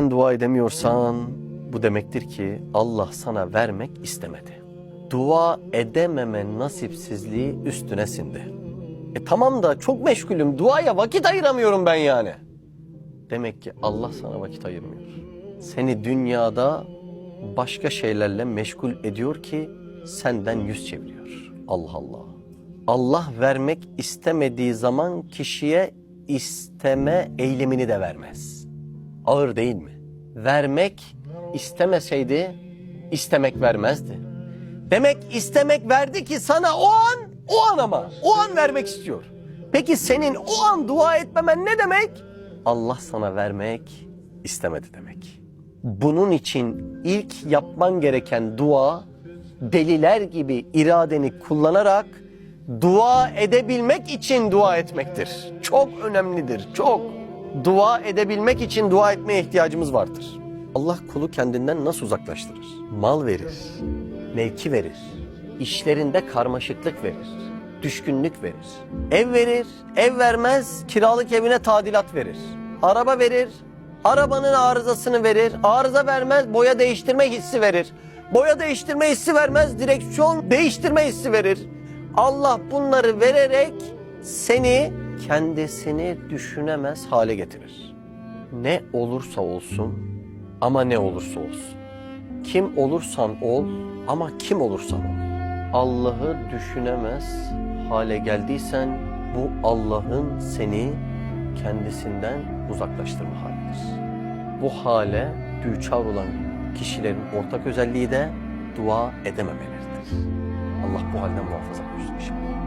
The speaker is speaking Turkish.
Sen dua edemiyorsan bu demektir ki Allah sana vermek istemedi. Dua edememe nasipsizliği üstüne sindi. E tamam da çok meşgulüm duaya vakit ayıramıyorum ben yani. Demek ki Allah sana vakit ayırmıyor. Seni dünyada başka şeylerle meşgul ediyor ki senden yüz çeviriyor. Allah Allah. Allah vermek istemediği zaman kişiye isteme eylemini de vermez. Ağır değil mi? Vermek istemeseydi istemek vermezdi. Demek istemek verdi ki sana o an, o an ama, o an vermek istiyor. Peki senin o an dua etmemen ne demek? Allah sana vermek istemedi demek. Bunun için ilk yapman gereken dua deliler gibi iradeni kullanarak dua edebilmek için dua etmektir. Çok önemlidir, çok. Dua edebilmek için dua etmeye ihtiyacımız vardır. Allah kulu kendinden nasıl uzaklaştırır? Mal verir, mevki verir, işlerinde karmaşıklık verir, düşkünlük verir. Ev verir, ev vermez, kiralık evine tadilat verir. Araba verir, arabanın arızasını verir, arıza vermez, boya değiştirme hissi verir. Boya değiştirme hissi vermez, direksiyon değiştirme hissi verir. Allah bunları vererek seni kendisini düşünemez hale getirir. Ne olursa olsun ama ne olursa olsun. Kim olursan ol ama kim olursan ol. Allah'ı düşünemez hale geldiysen bu Allah'ın seni kendisinden uzaklaştırma halidir. Bu hale düçar olan kişilerin ortak özelliği de dua edememeleridir. Allah bu halden muhafaza buyursun inşallah.